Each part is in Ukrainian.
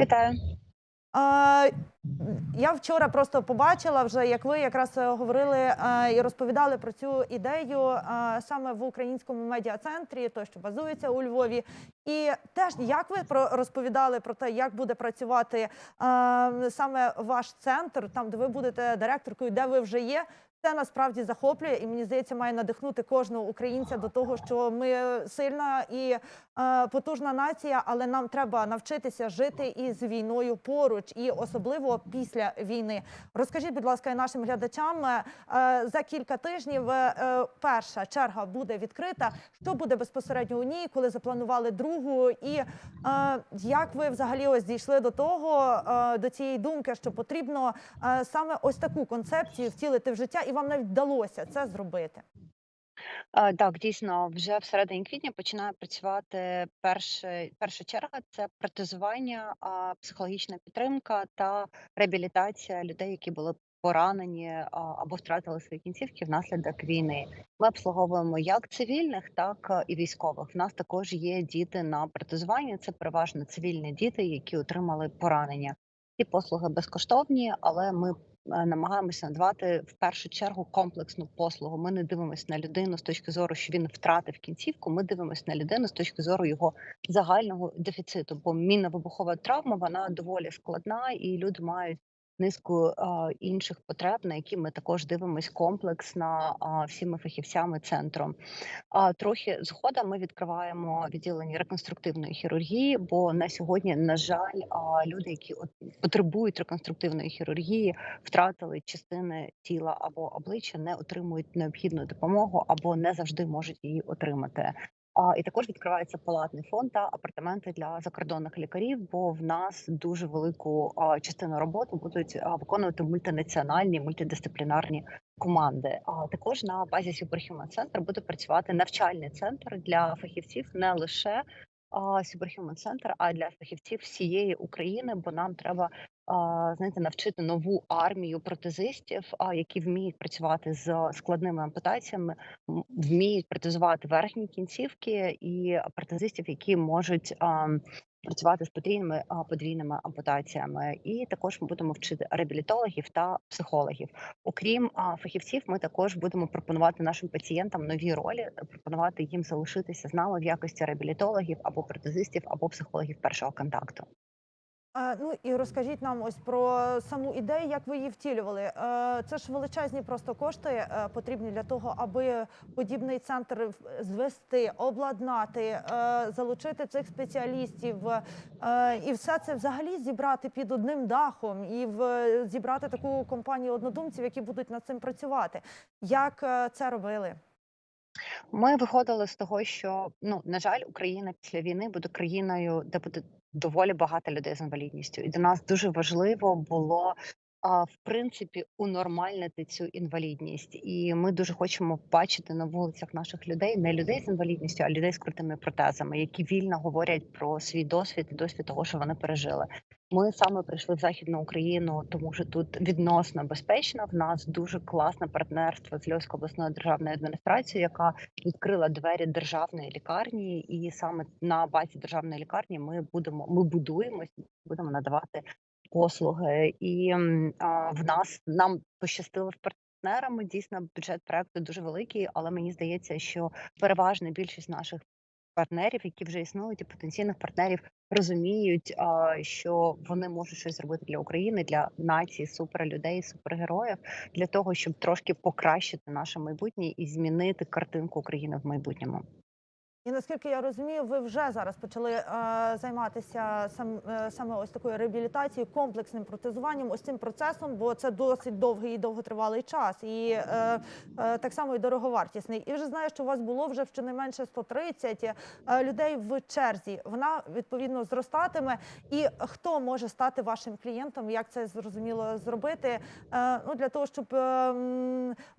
Вітаю. А, Я вчора просто побачила вже, як ви якраз е, говорили е, і розповідали про цю ідею е, саме в українському медіа-центрі, той, що базується у Львові. І теж як ви про розповідали про те, як буде працювати е, саме ваш центр, там де ви будете директоркою, де ви вже є. Це насправді захоплює і мені здається, має надихнути кожного українця до того, що ми сильна і е, потужна нація, але нам треба навчитися жити із війною поруч, і особливо після війни. Розкажіть, будь ласка, нашим глядачам е, е, за кілька тижнів е, е, перша черга буде відкрита. Що буде безпосередньо у ній, коли запланували другу, і е, як ви взагалі ось дійшли до того, е, до цієї думки, що потрібно е, саме ось таку концепцію втілити в життя, і вам навіть вдалося це зробити? Е, Так, дійсно, вже всередині квітня починає працювати перша, перша черга це протезування, психологічна підтримка та реабілітація людей, які були поранені або втратили свої кінцівки внаслідок війни. Ми обслуговуємо як цивільних, так е, і військових. В нас також є діти на протезуванні. Це переважно цивільні діти, які отримали поранення. Ці послуги безкоштовні, але ми е, намагаємося надавати в першу чергу комплексну послугу. Ми не дивимося на людину з точки зору, що він втратив кінцівку. Ми дивимося на людину з точки зору його загального дефіциту. Бо мінно-вибухова травма вона доволі складна, і люди мають низку інших потреб, на які ми також дивимося комплексно всіми фахівцями центру. Трохи згодом ми відкриваємо відділення реконструктивної хірургії, бо на сьогодні, на жаль, люди, які от потребують реконструктивної хірургії, втратили частини тіла або обличчя, не отримують необхідну допомогу або не завжди можуть її отримати. І також відкривається палатний фонд та апартаменти для закордонних лікарів. Бо в нас дуже велику частину роботи будуть виконувати мультинаціональні мультидисциплінарні команди. А також на базі Superhuman Center буде працювати навчальний центр для фахівців не лише Superhuman Center, а для фахівців всієї України, бо нам треба знаєте, навчити нову армію протезистів, які вміють працювати з складними ампутаціями, вміють протезувати верхні кінцівки, і протезистів, які можуть працювати з потрійними подвійними ампутаціями. І також ми будемо вчити реабілітологів та психологів. Окрім фахівців, ми також будемо пропонувати нашим пацієнтам нові ролі, пропонувати їм залишитися з нами в якості реабілітологів або протезистів, або психологів першого контакту. Ну і розкажіть нам ось про саму ідею, як ви її втілювали. Е, Це ж величезні просто кошти е, потрібні для того, аби подібний центр звести, обладнати, е, залучити цих спеціалістів і все це взагалі зібрати під одним дахом і в зібрати таку компанію однодумців, які будуть над цим працювати. Як це робили? Ми виходили з того, що ну на жаль, Україна після війни буде країною, де буде доволі багато людей з інвалідністю, і до нас дуже важливо було. А в принципі унормальнити цю інвалідність, і ми дуже хочемо бачити на вулицях наших людей не людей з інвалідністю, а людей з крутими протезами, які вільно говорять про свій досвід і досвід того, що вони пережили. Ми саме прийшли в західну Україну, тому що тут відносно безпечно. В нас дуже класне партнерство з Львівською обласною державною адміністрацією, яка відкрила двері державної лікарні, і саме на базі державної лікарні ми будемо ми будуємось, будемо надавати послуги. І а, в нас нам пощастило з партнерами. Дійсно, бюджет проекту дуже великий, але мені здається, що переважна більшість наших партнерів, які вже існують, і потенційних партнерів розуміють, а, що вони можуть щось зробити для України, для нації, суперлюдей, супергероїв, для того, щоб трошки покращити наше майбутнє і змінити картинку України в майбутньому. І наскільки я розумію, ви вже зараз почали е, займатися сам, е, саме ось такою реабілітацією, комплексним протезуванням, ось цим процесом, бо це досить довгий і довготривалий час, і е, е, так само і дороговартісний. І вже знаю, що у вас було вже щонайменше 130 е, людей в черзі. Вона відповідно зростатиме. І хто може стати вашим клієнтом? Як це зрозуміло зробити? Е, ну для того, щоб е,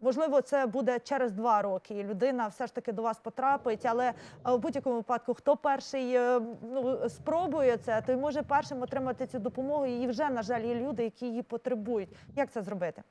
можливо це буде через два роки. І людина все ж таки до вас потрапить, але в будь-якому випадку, хто перший е, ну, спробує це, той може першим отримати цю допомогу. І вже, на жаль, є люди, які її потребують. Як це зробити?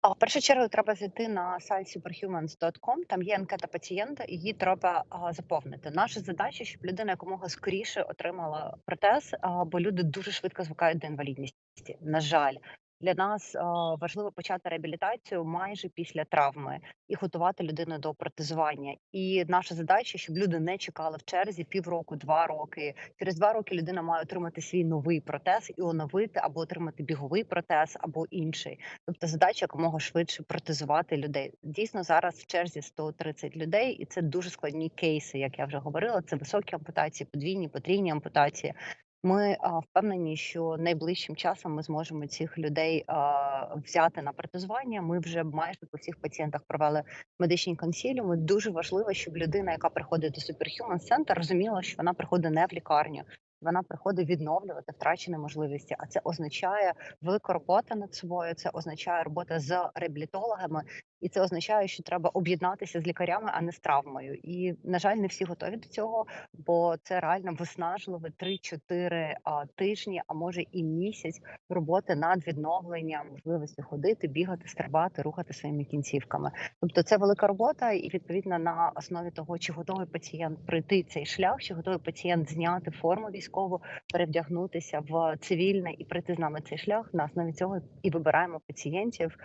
А в першу чергу треба зайти на сайт superhumans.com, там є анкета пацієнта, її треба а, заповнити. Наша задача, щоб людина якомога скоріше отримала протез, а, бо люди дуже швидко звикають до інвалідності. На жаль, для нас важливо почати реабілітацію майже після травми і готувати людину до протезування. І наша задача, щоб люди не чекали в черзі півроку, два роки. Через два роки людина має отримати свій новий протез і оновити або отримати біговий протез, або інший. Тобто задача якомога швидше протезувати людей. Дійсно, зараз в черзі 130 людей, і це дуже складні кейси, як я вже говорила. Це високі ампутації, подвійні, потрійні ампутації. Ми а, впевнені, що найближчим часом ми зможемо цих людей а, взяти на протезування. Ми вже майже по всіх пацієнтах провели медичні консіліуми. Дуже важливо, щоб людина, яка приходить до Superhuman Center, розуміла, що вона приходить не в лікарню. Вона приходить відновлювати втрачені можливості, а це означає велика робота над собою. Це означає робота з реабілітологами, і це означає, що треба об'єднатися з лікарями, а не з травмою. І на жаль, не всі готові до цього, бо це реально виснажливе 3-4 тижні, а може і місяць роботи над відновленням можливості ходити, бігати, стрибати, рухати своїми кінцівками. Тобто це велика робота, і відповідно на основі того, чи готовий пацієнт пройти цей шлях, чи готовий пацієнт зняти форму військову, перевдягнутися в цивільне і пройти з нами цей шлях. На основі цього і вибираємо пацієнтів.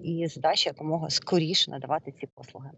І задача якомога скоріше надавати ці послуги.